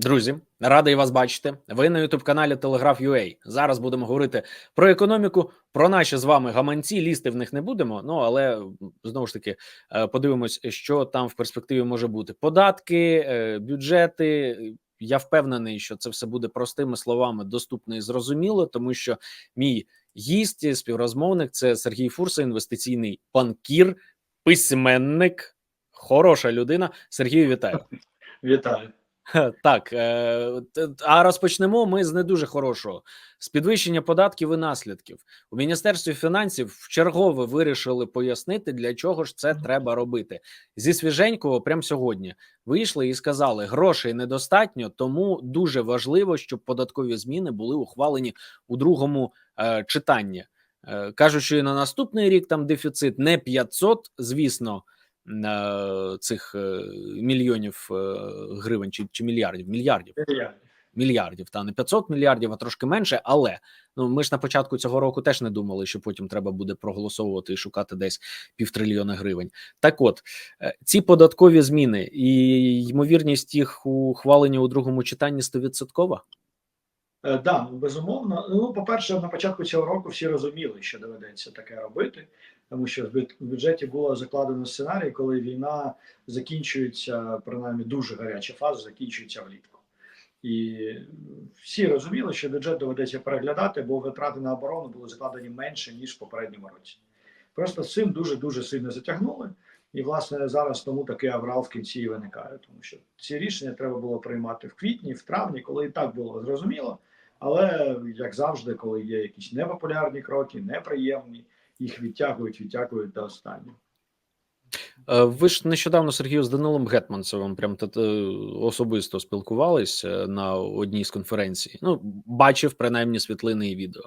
Друзі, радий вас бачити. Ви на youtube каналі Telegraph.ua. Зараз будемо говорити про економіку, про наші з вами гаманці. Лізти в них не будемо. Ну але знову ж таки е, подивимось, що там в перспективі може бути. Податки, е, бюджети. Я впевнений, що це все буде простими словами доступно і зрозуміло, тому що мій гість, співрозмовник це Сергій Фурса, інвестиційний банкір, письменник, хороша людина. Сергію, вітаю. Вітаю. Так, е, а розпочнемо ми з не дуже хорошого з підвищення податків і наслідків у міністерстві фінансів вчергове вирішили пояснити, для чого ж це треба робити. Зі свіженького, прямо сьогодні, вийшли і сказали, грошей недостатньо, тому дуже важливо, щоб податкові зміни були ухвалені у другому е, читанні. Е, і на наступний рік там дефіцит не 500, звісно, е, цих е, мільйонів е, гривень чи, чи мільярдів, мільярдів, мільярдів, та не 500 мільярдів, а трошки менше. Але ну ми ж на початку цього року теж не думали, що потім треба буде проголосовувати і шукати десь півтрильйона гривень. Так, от е, ці податкові зміни і ймовірність їх ухвалення у другому читанні 100%? Е, Да, безумовно. Ну, по-перше, на початку цього року всі розуміли, що доведеться таке робити, тому що в бюджеті було закладено сценарій, коли війна закінчується, принаймні дуже гаряча фаза, закінчується влітку. І всі розуміли, що бюджет доведеться переглядати, бо витрати на оборону були закладені менше ніж в попередньому році. Просто цим дуже дуже сильно затягнули. І власне зараз тому такий аврал в кінці і виникає, тому що ці рішення треба було приймати в квітні, в травні, коли і так було зрозуміло. Але як завжди, коли є якісь непопулярні кроки, неприємні, їх відтягують, відтягують до останнього. Е, Ви ж нещодавно Сергію з Данилом Гетманцевим прям та, особисто спілкувались е, на одній з конференцій. Ну, бачив принаймні світлини і відео.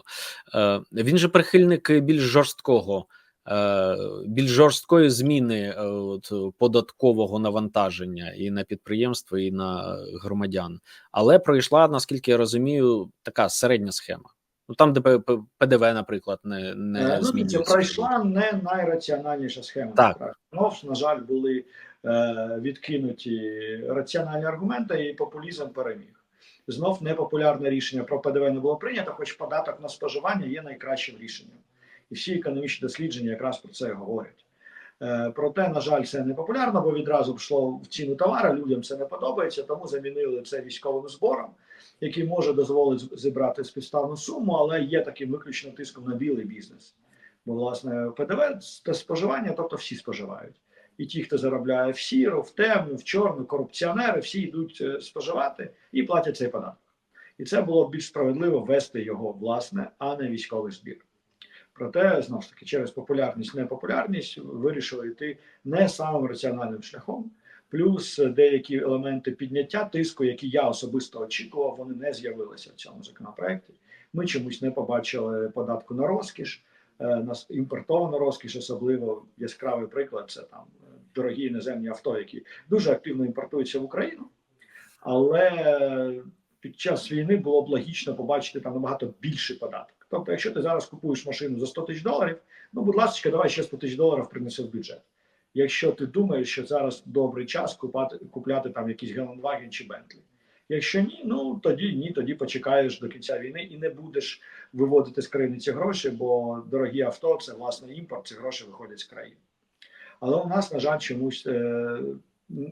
Е, Він же прихильник більш жорсткого, е, більш жорсткої зміни е, от, податкового навантаження і на підприємства, і на громадян. Але пройшла, наскільки я розумію, така середня схема. Ну там, де ПДВ, наприклад, не, не Е, ну, це змінюється. пройшла не найраціональніша схема. Так. насправді. Знов, на жаль, були е, відкинуті раціональні аргументи, і популізм переміг. Знов непопулярне рішення про ПДВ не було прийнято, хоч податок на споживання є найкращим рішенням. І всі економічні дослідження якраз про це говорять. Е, Проте, на жаль, це не популярно, бо відразу пішло в ціну товара. Людям це не подобається, тому замінили це військовим збором, який може дозволити зібрати співставну суму, але є таким виключно тиском на білий бізнес. Бо, власне, ПДВ це споживання, тобто всі споживають. І ті, хто заробляє в сіру, в темну, в чорну, корупціонери, всі йдуть е, споживати і платять цей податок. І це було б більш справедливо ввести його власне, а не військовий збір. Проте, знову ж таки, через популярність, непопулярність вирішили йти не самим раціональним шляхом. Плюс деякі елементи підняття тиску, які я особисто очікував, вони не з'явилися в цьому законопроекті. Ми чомусь не побачили податку на розкіш, е, на імпортовану розкіш, особливо яскравий приклад це там е, дорогі іноземні авто, які дуже активно імпортуються в Україну. Але під час війни було б логічно побачити там набагато більший податок. Тобто, якщо ти зараз купуєш машину за 100 тисяч доларів, ну будь ласка, давай ще 100 тисяч доларів принесе в бюджет. Якщо ти думаєш, що зараз добрий час купати, купляти там якийсь Гелендваген чи Бентлі. Якщо ні, ну тоді ні, тоді почекаєш до кінця війни і не будеш виводити з країни ці гроші, бо дорогі авто це власне імпорт, ці гроші виходять з країни. Але у нас, на жаль, чомусь е,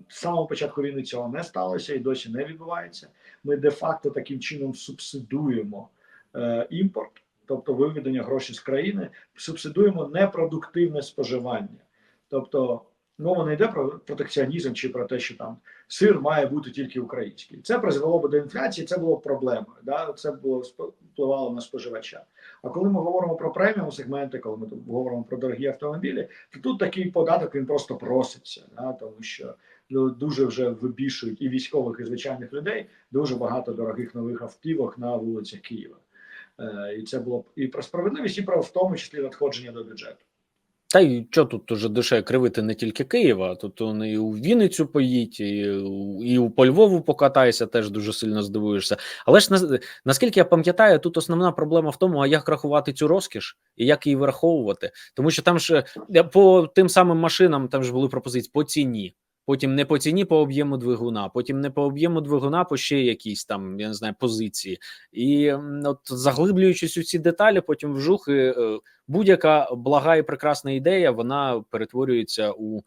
з самого початку війни цього не сталося і досі не відбувається. Ми де-факто таким чином субсидуємо е, імпорт, тобто виведення грошей з країни, субсидуємо непродуктивне споживання. Тобто мова не йде про протекціонізм чи про те, що там сир має бути тільки український. Це призвело би до інфляції, це було проблемою. Да? Це було впливало на споживача. А коли ми говоримо про преміум сегменти, коли ми говоримо про дорогі автомобілі, то тут такий податок він просто проситься, да? тому що ну, дуже вже вибішують і військових, і звичайних людей дуже багато дорогих нових автівок на вулицях Києва. Е, і це було б і про справедливість, і про в тому числі надходження до бюджету. Та й що тут уже душе кривити не тільки Києва, тут он і у Вінницю поїдь, і, і у по Львову покатайся, теж дуже сильно здивуєшся. Але ж наскільки я пам'ятаю, тут основна проблема в тому, а як рахувати цю розкіш і як її враховувати. Тому що там ж е, по тим самим машинам там ж були пропозиції по ціні. Потім не по ціні по об'єму двигуна, потім не по об'єму двигуна, по ще якісь там, я не знаю, позиції. І от заглиблюючись у ці деталі, потім вжух, е, будь-яка блага і прекрасна ідея, вона перетворюється у,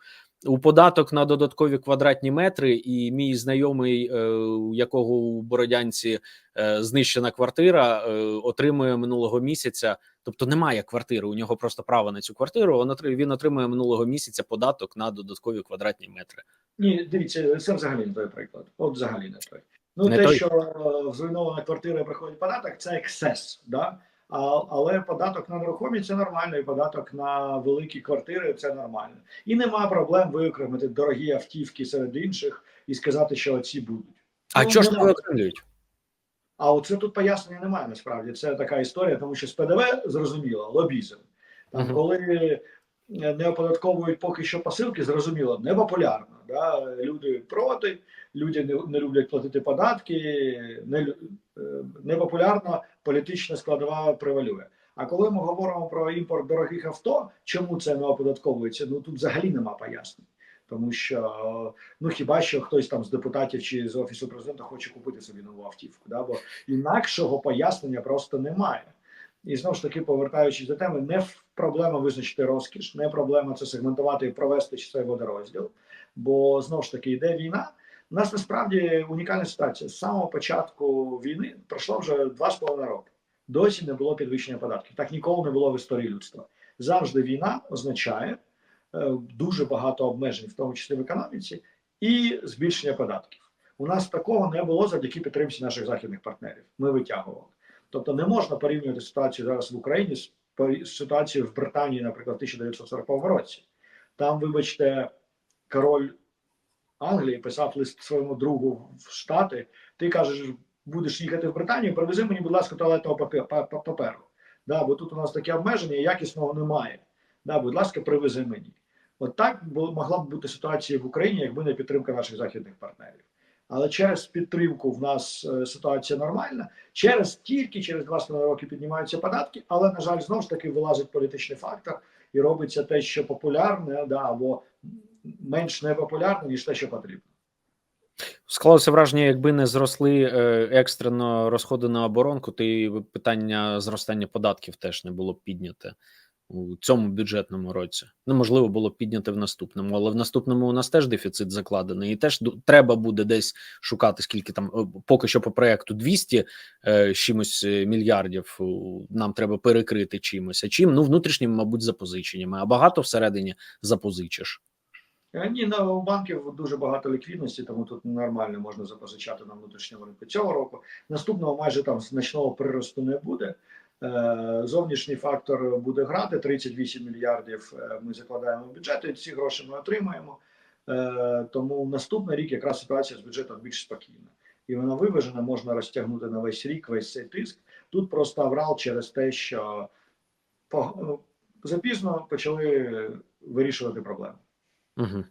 у податок на додаткові квадратні метри. І мій знайомий, е, у якого у Бородянці е, знищена квартира, е, отримує минулого місяця. Тобто немає квартири, у нього просто право на цю квартиру. Він отримує, він отримує минулого місяця податок на додаткові квадратні метри. Ні, дивіться, це взагалі не той приклад. От взагалі не той. Ну, Не те, той? що зруйнована квартира приходить податок, це ексцес. Да? А, але податок на нерухомість це нормально, і податок на великі квартири це нормально. І нема проблем виокремити дорогі автівки серед інших і сказати, що оці будуть. А Ну, чого ж нема. ви? А оце тут пояснення немає насправді. Це така історія, тому що з ПДВ зрозуміло, лобізм. Там, Мгм. коли е, не оподатковують поки що посилки, зрозуміло, непопулярно. Да? Люди проти, люди не, не люблять платити податки, не, лю- непопулярно, політична складова превалює. А коли ми говоримо про імпорт дорогих авто, чому це не оподатковується? Ну тут взагалі нема пояснень. Тому що ну хіба що хтось там з депутатів чи з офісу президента хоче купити собі нову автівку, да? бо інакшого пояснення просто немає. І знову ж таки, повертаючись до теми, не проблема визначити розкіш, не проблема це сегментувати і провести цей водорозділ. Бо знову ж таки йде війна. У нас насправді унікальна ситуація. З самого початку війни пройшло вже два з половиною роки. Досі не було підвищення податків. Так ніколи не було в історії людства. Завжди війна означає е, дуже багато обмежень, в тому числі в економіці, і збільшення податків. У нас такого не було завдяки підтримці наших західних партнерів. Ми витягували. Тобто не можна порівнювати ситуацію зараз в Україні з ситуацією в Британії, наприклад, в 1940 році. Там, вибачте, король Англії писав лист своєму другу в Штати. Ти кажеш, будеш їхати в Британію, привези мені, будь ласка, туалетного папе- па- па- паперу. Да, бо тут у нас таке обмеження, якісного немає. Да, будь ласка, привези мені. От так могла б бути ситуація в Україні, якби не підтримка наших західних партнерів. Але через підтримку в нас е, ситуація нормальна. Через тільки через два з половиною роки піднімаються податки, але на жаль, знову ж таки вилазить політичний фактор і робиться те, що популярне, да, або менш непопулярне, ніж те, що потрібно. Склалося враження, якби не зросли е, екстрено розходи на оборонку, то і питання зростання податків теж не було підняте у цьому бюджетному році. Ну, можливо, було б підняте в наступному, але в наступному у нас теж дефіцит закладений, і теж треба буде десь шукати, скільки там е, поки що по проекту 200 е, чимось е, мільярдів. Нам треба перекрити чимось. А чим? Ну, внутрішніми, мабуть, запозиченнями, а багато всередині запозичиш. Е, Ні, ну, у банків дуже багато ліквідності, тому тут нормально можна запозичати на внутрішньому ринку цього року. Наступного майже там значного приросту не буде. Е, Зовнішній фактор буде грати 38 мільярдів. е, Ми закладаємо в бюджет, і ці гроші ми отримаємо. Тому наступний рік якраз ситуація з бюджетом більш спокійна. І вона виважена, можна розтягнути на весь рік, весь цей тиск. Тут просто аврал через те, що запізно почали вирішувати проблеми. Угу.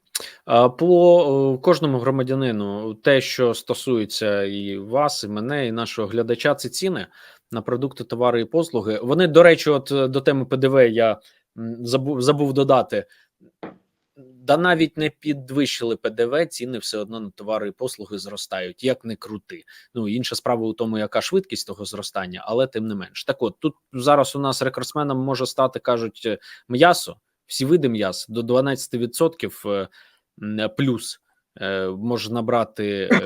По е, кожному громадянину, те, що стосується і вас, і мене, і нашого глядача, це ціни на продукти, товари і послуги. Вони, до речі, от е, до теми ПДВ я забув забув додати. Да навіть не підвищили ПДВ, ціни все одно на товари і послуги зростають, як не крути. Ну інша справа у тому, яка швидкість того зростання, але тим не менш. Так от тут зараз у нас рекордсменом може стати, кажуть, е, м'ясо, всі види м'яса до 12% е, плюс е, може набрати е,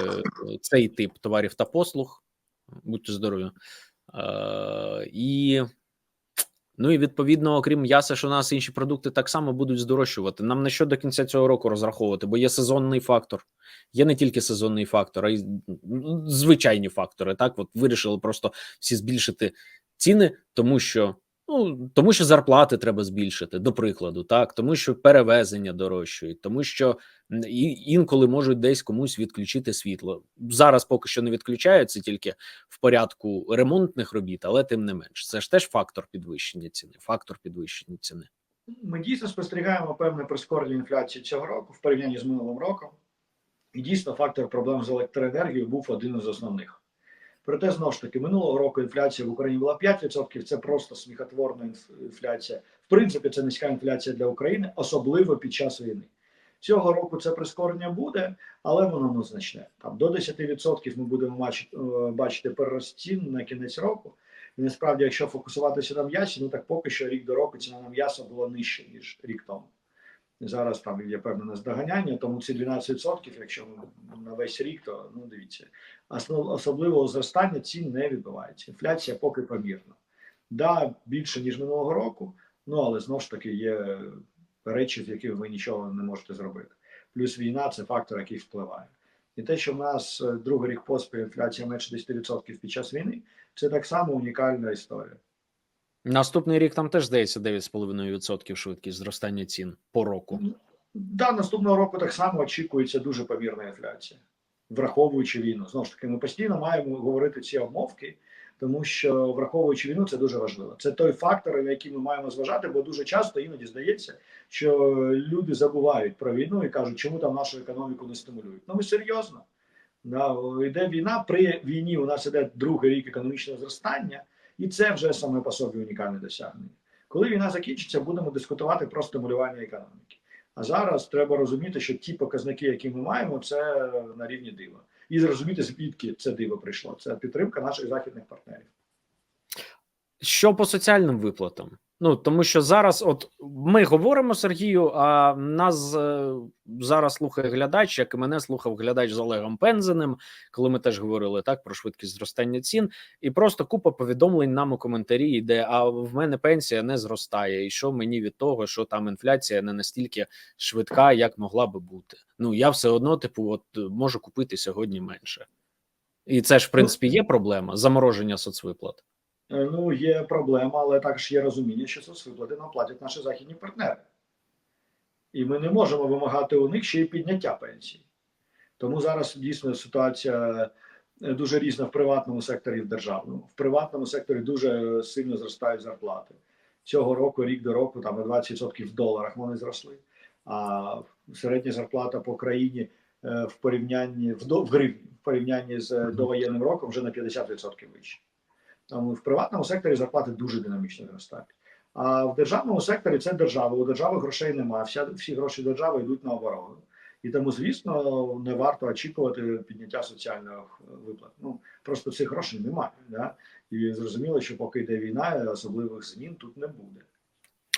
цей тип товарів та послуг. Будьте здорові. І Ну і відповідно, окрім м'яса, що у нас інші продукти так само будуть здорожчувати. Нам на що до кінця цього року розраховувати, бо є сезонний фактор, є не тільки сезонний фактор, а й звичайні фактори. Так, от вирішили просто всі збільшити ціни, тому що ну тому, що зарплати треба збільшити, до прикладу, так тому що перевезення дорожчають, тому що інколи можуть десь комусь відключити світло. Зараз поки що не відключаються тільки в порядку ремонтних робіт, але тим не менш, це ж теж фактор підвищення ціни. Фактор підвищення ціни. Ми дійсно спостерігаємо певне прискорення інфляції цього року в порівнянні з минулим роком. І дійсно фактор проблем з електроенергією був один із основних. Проте, знову ж таки, минулого року інфляція в Україні була 5%, це просто сміхотворна інф- інфляція. В принципі, це низька інфляція для України, особливо під час війни. Цього року це прискорення буде, але воно незначне. Там до 10% ми будемо бачити, е, бачити перерост цін на кінець року. І насправді, якщо фокусуватися на м'ясі, ну так поки що рік до року ціна на м'ясо була нижча ніж рік тому. Зараз там є певне наздоганяння, тому ці 12%, якщо на весь рік, то ну дивіться, особливого зростання цін не відбувається. Інфляція поки помірна. Да, більше ніж минулого року, ну але знову ж таки є речі, з яких ви нічого не можете зробити. Плюс війна це фактор, який впливає. І те, що в нас е, другий рік поспіль інфляція менше 10% під час війни, це так само унікальна історія. Наступний рік там теж здається 9,5% швидкість зростання цін по року. Да, наступного року так само очікується дуже помірна інфляція, враховуючи війну. Знову ж таки, ми постійно маємо говорити ці обмовки, тому що враховуючи війну, це дуже важливо. Це той фактор, на який ми маємо зважати, бо дуже часто іноді здається, що люди забувають про війну і кажуть, чому там нашу економіку не стимулюють. Ну ми серйозно. Да, йде війна. При війні у нас іде другий рік економічного зростання, і це вже саме по собі унікальне досягнення. Коли війна закінчиться, будемо дискутувати про стимулювання економіки. А зараз треба розуміти, що ті показники, які ми маємо, це на рівні дива, і зрозуміти, звідки це диво прийшло. Це підтримка наших західних партнерів. Що по соціальним виплатам? Ну тому що зараз, от ми говоримо Сергію, а нас е, зараз слухає глядач, як і мене слухав глядач з Олегом Пензеним, коли ми теж говорили так про швидкість зростання цін, і просто купа повідомлень нам у коментарі йде: а в мене пенсія не зростає, і що мені від того, що там інфляція не настільки швидка, як могла би бути. Ну я все одно, типу, от можу купити сьогодні менше, і це ж в принципі є проблема замороження соцвиплат. Е, Ну, є проблема, але також є розуміння, що соцвиплати нам платять наші західні партнери. І ми не можемо вимагати у них ще й підняття пенсій. Тому зараз дійсно ситуація е, дуже різна в приватному секторі і в державному. В приватному секторі дуже сильно зростають зарплати. Цього року, рік до року, там на 20% в доларах вони зросли. А середня зарплата по країні е, в порівнянні в, гривні, в порівнянні з довоєнним роком вже на 50% вище. Тому в приватному секторі зарплати дуже динамічно зростають. А в державному секторі це держава. У держави грошей немає. Вся всі гроші держави йдуть на оборону. І тому, звісно, не варто очікувати підняття соціальних виплат. Ну просто цих грошей немає. Да? І зрозуміло, що поки йде війна, особливих змін тут не буде.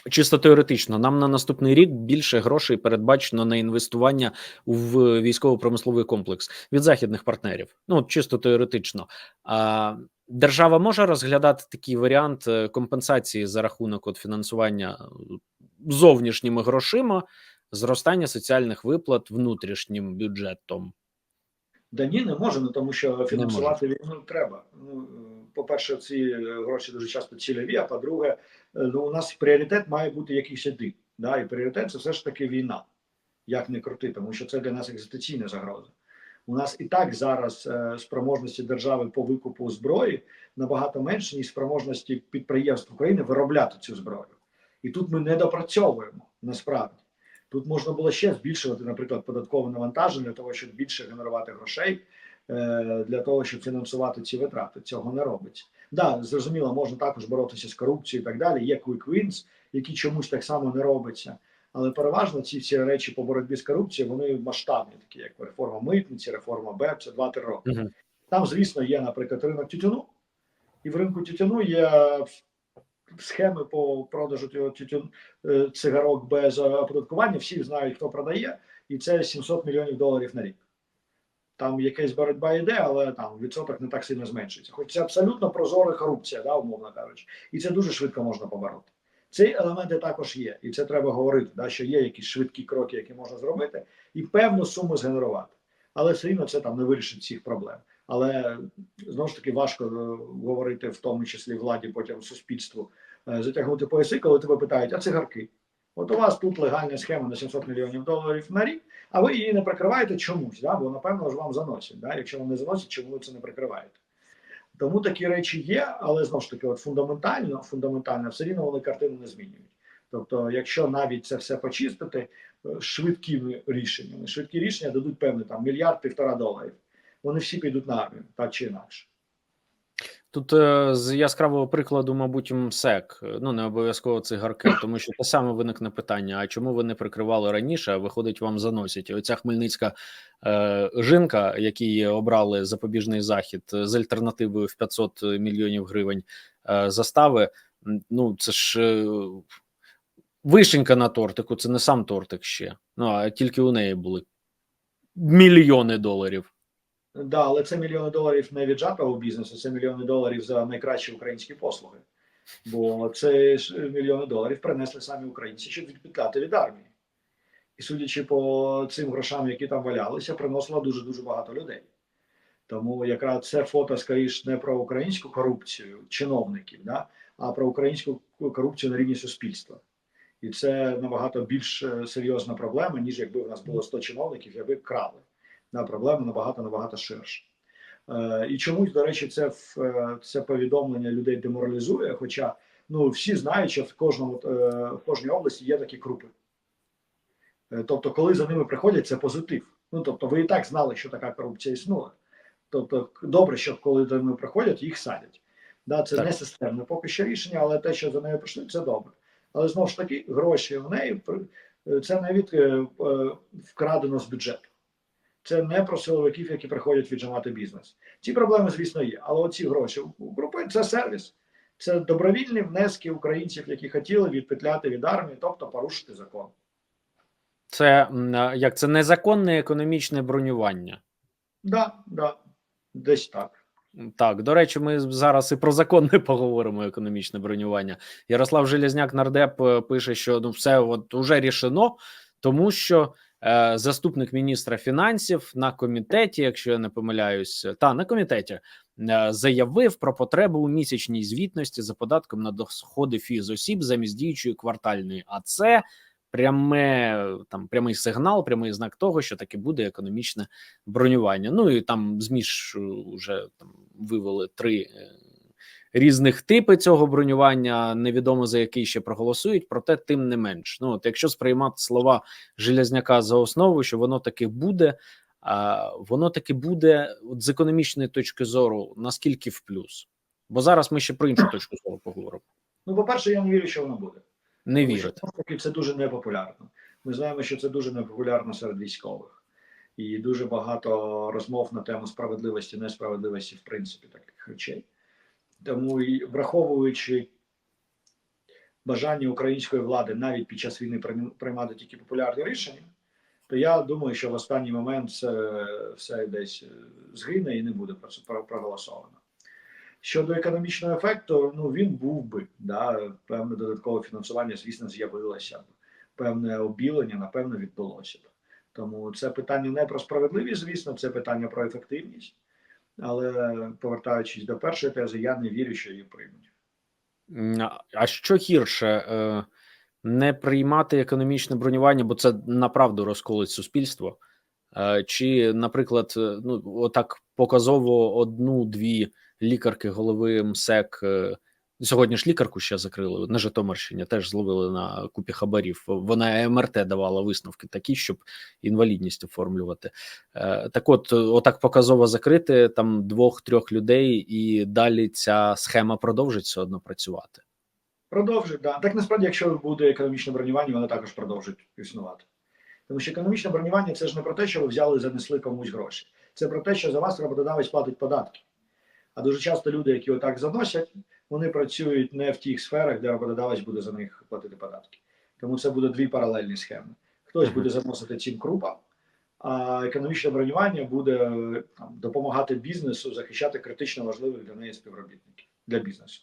Чисто теоретично, нам на наступний рік більше грошей передбачено на інвестування в військово-промисловий комплекс від західних партнерів. Ну чисто теоретично. А держава може розглядати такий варіант е, компенсації за рахунок от фінансування е, зовнішніми грошима, зростання соціальних виплат внутрішнім бюджетом. Да ні, не може, ну тому що фінансувати війну треба. Ну, по-перше, ці гроші дуже часто цільові, а по-друге, ну, у нас пріоритет має бути якийсь один. Да? І пріоритет це все ж таки війна, як не крути, тому що це для нас екзистенційна загроза. У нас і так зараз е, спроможності держави по викупу зброї набагато менше, ніж спроможності підприємств України виробляти цю зброю. І тут ми не допрацьовуємо насправді. Тут можна було ще збільшувати, наприклад, податкове навантаження для того, щоб більше генерувати грошей е, для того, щоб фінансувати ці витрати. Цього не робиться. Да, зрозуміло, можна також боротися з корупцією і так далі. Є quick wins, які чомусь так само не робиться. Але переважно ці всі речі по боротьбі з корупцією вони масштабні, такі як реформа митниці, реформа БЕП, це 2-3 роки. Угу. Там, звісно, є, наприклад, ринок тютюну, і в ринку тютюну є схеми по продажу тютюн е, цигарок без оподаткування. Всі знають, хто продає, і це 700 мільйонів доларів на рік. Там якась боротьба йде, але там відсоток не так сильно зменшується. Хоч це абсолютно прозора корупція, да, умовно кажучи, і це дуже швидко можна побороти. Ці елементи також є, і це треба говорити, да, що є якісь швидкі кроки, які можна зробити, і певну суму згенерувати. Але все рівно це там не вирішить всіх проблем. Але знову ж таки важко е, говорити, в тому числі владі, потім суспільству, е, затягнути пояси, коли тебе питають, а цигарки? От у вас тут легальна схема на 700 мільйонів доларів на рік, а ви її не прикриваєте чомусь, да? бо напевно ж вам заносять. Да? Якщо вам не заносять, чому ви це не прикриваєте? Тому такі речі є, але знову ж таки, от фундаментально, фундаментально все рівно вони картину не змінюють. Тобто, якщо навіть це все почистити е, швидкими рішеннями, швидкі рішення дадуть певний там мільярд півтора доларів. Вони всі підуть на армію, так чи інакше. Тут е, з яскравого прикладу, мабуть, МСЕК, ну не обов'язково цигарки, тому що те саме виникне питання: а чому ви не прикривали раніше? А виходить, вам заносять. І оця хмельницька е, жінка, якій обрали запобіжний захід з альтернативою в 500 мільйонів гривень е, застави. Ну це ж е, вишенька на тортику, це не сам тортик ще. Ну а тільки у неї були мільйони доларів. Да, але це мільйони доларів не від жартового бізнесу, це мільйони доларів за найкращі українські послуги. Бо це мільйони доларів принесли самі українці, щоб відпетляти від армії. І судячи по цим грошам, які там валялися, приносило дуже дуже багато людей. Тому якраз це фото скоріш не про українську корупцію чиновників, да, а про українську корупцію на рівні суспільства. І це набагато більш е, серйозна проблема, ніж якби в нас було 100 чиновників, якби крали. Да, проблема набагато набагато ширша. Е, і чомусь, до речі, це е, це повідомлення людей деморалізує. Хоча ну всі знають, що в кожному е, в кожній області є такі крупи. Е, тобто, коли за ними приходять, це позитив. Ну тобто, ви і так знали, що така корупція існує. Тобто, добре, що коли за ними приходять, їх садять. Да, це Так. не системне поки що рішення, але те, що за нею прийшли, це добре. Але знову ж таки, гроші в неї це е, вкрадено з бюджету. Це не про силовиків, які приходять віджимати бізнес. Ці проблеми, звісно, є. Але оці гроші у групи це сервіс, це добровільні внески українців, які хотіли відпетляти від армії, тобто порушити закон. Це як це незаконне економічне бронювання. Да, да, десь так. Так, до речі, ми зараз і про законне поговоримо економічне бронювання. Ярослав Железняк нардеп е, пише, що ну все от уже рішено, тому що заступник міністра фінансів на комітеті, якщо я не помиляюсь, та на комітеті е, заявив про потребу у місячній звітності за податком на доходи фізосіб замість діючої квартальної. А це пряме там прямий сигнал, прямий знак того, що таки буде економічне бронювання. Ну і там ЗМІ ж вже там вивели три е, різних типи цього бронювання. Невідомо за який ще проголосують, проте тим не менш. Ну от якщо сприймати слова Железняка за основу, що воно таки буде. А воно таки буде от з економічної точки зору наскільки в плюс? Бо зараз ми ще про іншу точку зору поговоримо. Ну, по-перше, я не вірю, що воно буде. Не вірите. таки, це дуже непопулярно. Ми знаємо, що це дуже непопулярно серед військових, і дуже багато розмов на тему справедливості, несправедливості, в принципі, таких речей. Тому і враховуючи бажання української влади навіть під час війни приймати тільки популярні рішення, то я думаю, що в останній момент це все десь е, згине і не буде про проголосовано. Щодо економічного ефекту, ну він був би да, певне додаткове фінансування, звісно, з'явилося б. Певне обілення, напевно, відбулося б. Тому це питання не про справедливість, звісно, це питання про ефективність. Але повертаючись до першої тези, я не вірю, що її приймуть. А- що гірше е, не приймати економічне бронювання, бо це направду розколить суспільство? Е, Чи, наприклад, е, ну отак показово одну-дві лікарки голови МСЕК. Сьогодні ж лікарку ще закрили на Житомирщині, теж зловили на купі хабарів. Вона МРТ давала висновки такі, щоб інвалідність оформлювати. Е, Так, от, отак показово закрити там двох-трьох людей, і далі ця схема продовжить все одно працювати. Продовжить, да. Так насправді, якщо буде економічне бронювання, воно також продовжить існувати. Тому що економічне бронювання це ж не про те, що ви взяли і занесли комусь гроші. Це про те, що за вас роботодавець платить податки. А дуже часто люди, які отак заносять, вони працюють не в тих сферах, де роботодавець буде за них платити податки. Тому це буде дві паралельні схеми. Хтось буде заносити цим крупам, а економічне бронювання буде там, допомагати бізнесу захищати критично важливих для неї співробітників для бізнесу.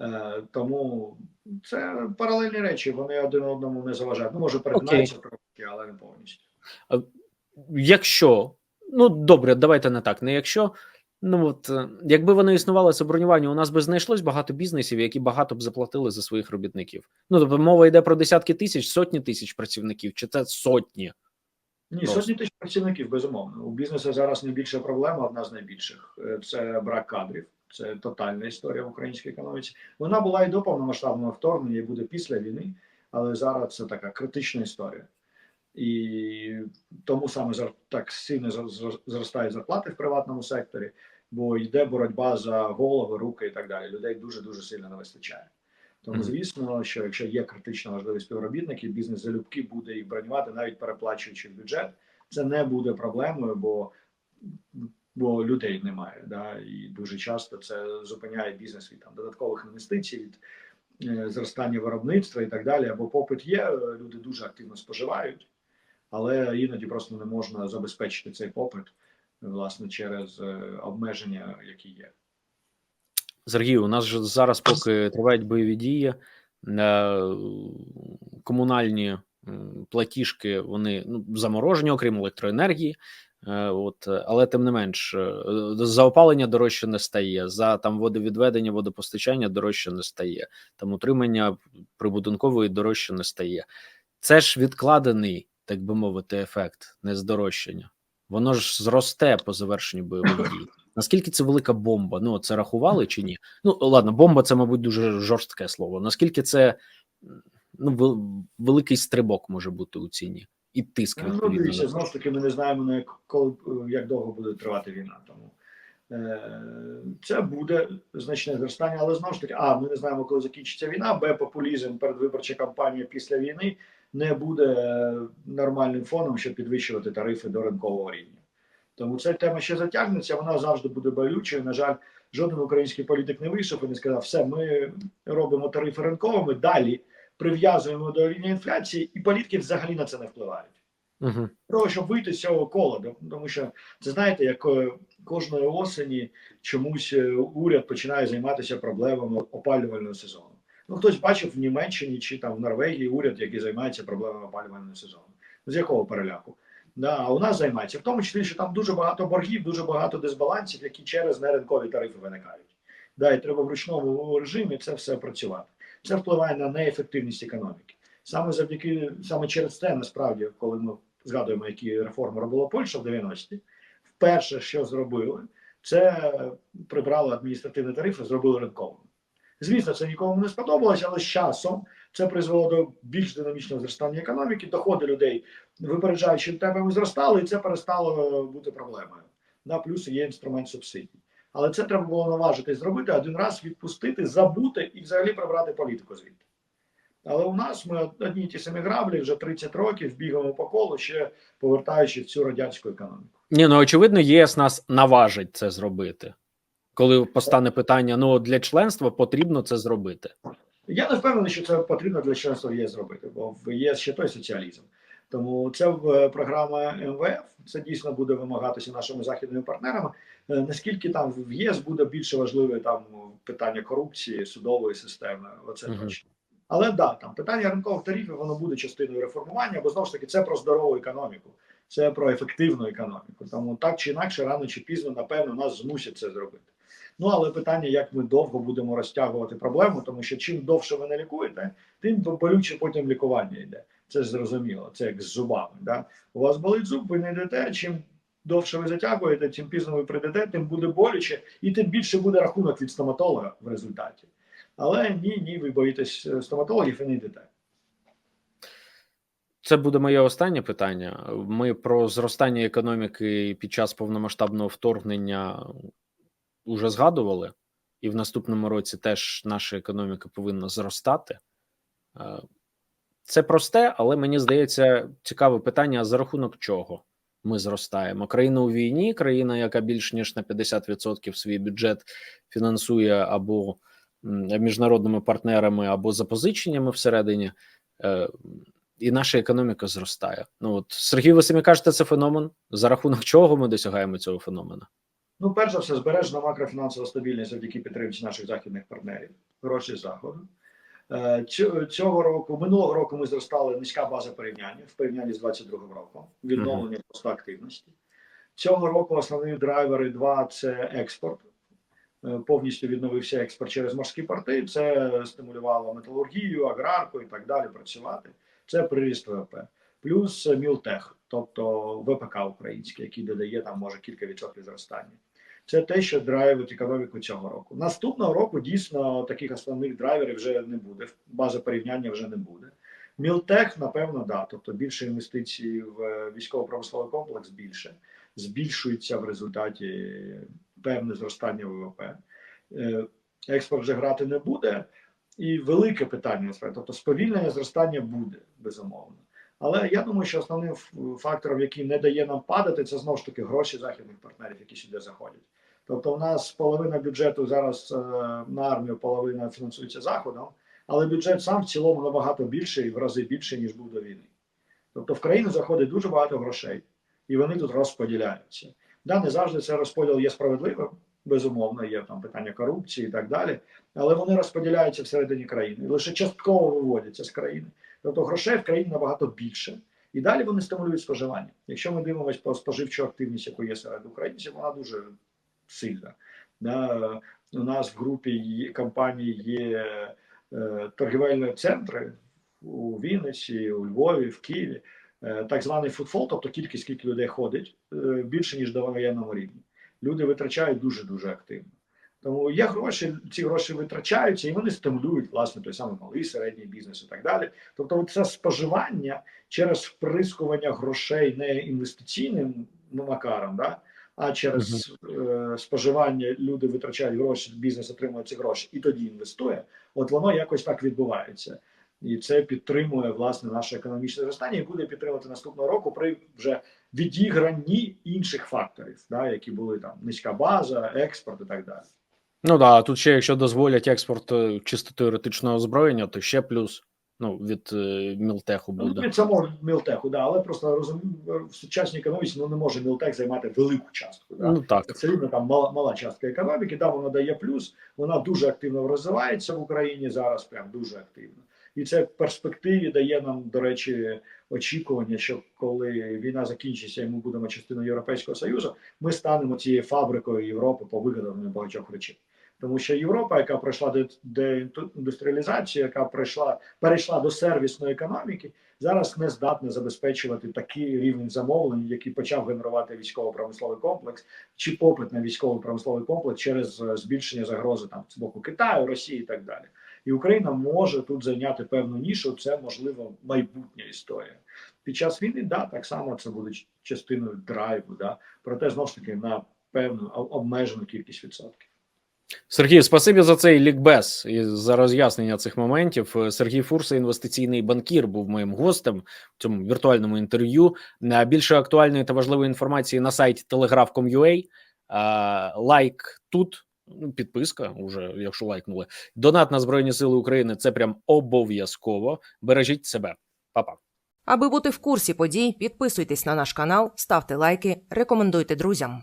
Е, тому це паралельні речі, вони один одному не заважають. Ну, може, перетинаються трошки, але не повністю. Якщо ну добре, давайте не так. Не якщо ну от е, якби воно існувало це бронювання, у нас би знайшлось багато бізнесів, які багато б заплатили за своїх робітників. Ну тобто мова йде про десятки тисяч, сотні тисяч працівників, чи це сотні? Ні, Просто. сотні тисяч працівників, безумовно. У бізнесу зараз найбільша проблема, одна з найбільших Е, це брак кадрів. Це тотальна історія в українській економіці. Вона була і до повномасштабного вторгнення, і буде після війни, але зараз це така критична історія. І тому саме так сильно зростають зарплати в приватному секторі. бо йде боротьба за голови, руки і так далі. Людей дуже дуже сильно не вистачає. Тому, звісно, що якщо є критично важливі співробітники, бізнес залюбки буде їх бронювати, навіть переплачуючи в бюджет. Це не буде проблемою, бо, бо людей немає. Да? І дуже часто це зупиняє бізнес від там додаткових інвестицій, від е, зростання виробництва і так далі. Або попит є, люди дуже активно споживають, але іноді просто не можна забезпечити цей попит власне через е, обмеження, які є. Сергій, у нас же зараз, поки тривають бойові дії, е, комунальні платіжки вони ну, заморожені, окрім електроенергії. Е, От, але тим не менш, за опалення дорожче не стає, за там водовідведення, водопостачання дорожче не стає, там утримання прибудинкової дорожче не стає. Це ж відкладений, так би мовити, ефект, не здорожчання. Воно ж зросте по завершенню бойових дій. Наскільки це велика бомба? Ну це рахували чи ні? Ну ладно, бомба це, мабуть, дуже жорстке слово. Наскільки це ну, великий стрибок може бути у ціні і тиск Ну, відповідно. дивіться, знову ж таки, ми не знаємо на як коли як довго буде тривати війна. Тому е, це буде значне зростання, але знову ж таки, а ми не знаємо, коли закінчиться війна. Б популізм, передвиборча кампанія після війни не буде е, нормальним фоном, щоб підвищувати тарифи до ринкового рівня. Тому ця тема ще затягнеться. Вона завжди буде болючою. На жаль, жоден український політик не вийшов і не сказав, все, ми робимо тарифи ринковими, далі прив'язуємо до рівня інфляції, і політики взагалі на це не впливають Угу. того, щоб вийти з цього кола, тому що це знаєте, як е, кожної осені чомусь е, уряд починає займатися проблемами опалювального сезону. Ну хтось бачив в Німеччині чи там в Норвегії уряд, який займається проблемами опалювального сезону. З якого переляку? Да, а у нас займається в тому числі, що там дуже багато боргів, дуже багато дисбалансів, які через неринкові тарифи виникають. Да, і треба в ручному режимі це все працювати. Це впливає на неефективність економіки. Саме завдяки саме через це, насправді, коли ми згадуємо, які реформи робила Польща в 90-ті, вперше, що зробили, це прибрали адміністративні тарифи, зробили ринковими. Звісно, це нікому не сподобалося, але з часом це призвело до більш динамічного зростання економіки. Доходи людей випереджаючим темпами зростали, і це перестало бути проблемою. Да, плюс є інструмент субсидій. Але це треба було наважитись зробити один раз, відпустити, забути і взагалі прибрати політику звідти. Але у нас ми одні ті самі граблі вже 30 років бігаємо по колу, ще повертаючи в цю радянську економіку. Ні, ну очевидно, ЄС нас наважить це зробити. Коли постане питання: ну для членства потрібно це зробити. Я не впевнений, що це потрібно для членства в ЄС зробити, бо в ЄС ще той соціалізм. Тому це е, програма МВФ. Це дійсно буде вимагатися нашими західними партнерами. Е, Наскільки там в ЄС буде більше важливе там питання корупції, судової системи, оце Мгм. точно. Але да, там питання ринкових тарифів воно буде частиною реформування, бо знову ж таки це про здорову економіку, це про ефективну економіку. Тому так чи інакше, рано чи пізно, напевно, нас змусять це зробити. Ну але питання, як ми довго будемо розтягувати проблему, тому що чим довше ви не лікуєте, тим болюче потім лікування йде. Це зрозуміло, це як з зубами. Да? У вас болить зуб, ви не йдете. Чим довше ви затягуєте, чим пізно ви прийдете, тим буде боляче, і тим більше буде рахунок від стоматолога в результаті. Але ні, ні, ви боїтесь е, стоматологів і не йдете. Це буде моє останнє питання. Ми про зростання економіки під час повномасштабного вторгнення вже згадували, і в наступному році теж наша економіка повинна зростати. Е, Це просте, але мені здається, цікаве питання: за рахунок чого ми зростаємо? Країна у війні, країна, яка більш ніж на 50% свій бюджет фінансує або міжнародними партнерами, або запозиченнями всередині. Е, і наша економіка зростає. Ну от Сергій, ви самі кажете, це феномен. За рахунок чого ми досягаємо цього феномена? Ну, перш за все, збережена макрофінансова стабільність завдяки підтримці наших західних партнерів, гроші заходу. Е, Цього року, минулого року, ми зростали низька база порівняння в порівнянні з 22 роком, відновлення просто активності. Цього року основні драйвери два це експорт. Е, Повністю відновився експорт через морські порти. Це стимулювало металургію, аграрку і так далі працювати. Це приріст ВВП. Плюс е, Мілтех, тобто ВПК український, який додає там може кілька відсотків зростання. Це те, що драйвить економіку цього року. Наступного року дійсно таких основних драйверів вже не буде. База порівняння вже не буде. Мілтех, напевно, да. Тобто більше інвестицій в е, військово-промисловий комплекс більше збільшується в результаті певне зростання ВВП. Е, Експорт вже грати не буде, і велике питання тобто сповільнення зростання буде безумовно. Але я думаю, що основним фактором, який не дає нам падати, це знову ж таки гроші західних партнерів, які сюди заходять. Тобто, у нас половина бюджету зараз е, на армію, половина фінансується заходом, але бюджет сам в цілому набагато більший, в рази більше ніж був до війни. Тобто в країну заходить дуже багато грошей, і вони тут розподіляються. Да, не завжди цей розподіл є справедливим, безумовно, є там питання корупції і так далі, але вони розподіляються всередині країни лише частково виводяться з країни. Тобто грошей в країні набагато більше. І далі вони стимулюють споживання. Якщо ми дивимося по споживчу активність, яку є серед українців, вона дуже сильна. Да, у нас в групі компаній є е, торгівельні центри у Вінниці, у Львові, в Києві. Е, так званий футфол, тобто кількість скільки людей ходить, е, більше ніж до воєнному рівні. Люди витрачають дуже дуже активно. Тому є гроші, ці гроші витрачаються, і вони стимулюють власне той самий малий середній бізнес і так далі. Тобто, це споживання через вприскування грошей не інвестиційним макаром, да, а через е, споживання люди витрачають гроші, бізнес отримує ці гроші і тоді інвестує. От воно якось так відбувається. І це підтримує власне наше економічне зростання і буде підтримувати наступного року при вже відігранні інших факторів, да, які були там низька база, експорт і так далі. Ну да, тут ще якщо дозволять експорт е, чисто теоретичного озброєння, то ще плюс ну, від е, Мілтеху Ну, буде. від самого Мілтеху, да, але просто розумію, в сучасній економіці ну, не може Мілтех займати велику частку. Да. Ну так. Це рівно там мала, мала частка економіки, да, вона дає плюс, вона дуже активно розвивається в Україні зараз, прям дуже активно. І це в перспективі дає нам, до речі, очікування, що коли війна закінчиться, і ми будемо частиною Європейського Союзу, ми станемо цією фабрикою Європи по виготовленню багатьох речей. Тому що Європа, яка пройшла до деіндустріалізацію, яка прийшла, перейшла до сервісної економіки, зараз не здатна забезпечувати такий рівень замовлень, який почав генерувати військово-промисловий комплекс, чи попит на військово-промисловий комплекс через е, збільшення загрози там з боку Китаю, Росії і так далі. І Україна може тут зайняти певну нішу. Це можливо майбутня історія. Під час війни да так само це буде частиною драйву, да проте знову ж таки на певну обмежену кількість відсотків. Сергій, спасибі за цей лікбез і за роз'яснення цих моментів. Сергій Фурса, інвестиційний банкір, був моїм гостем в цьому віртуальному інтерв'ю. Більше актуальної та важливої інформації на сайті telegraph.com.ua. А, Лайк тут. Ну, підписка, уже якщо лайкнули. Донат на Збройні Сили України це прям обов'язково. Бережіть себе, Па-па. Аби бути в курсі подій, підписуйтесь на наш канал, ставте лайки, рекомендуйте друзям.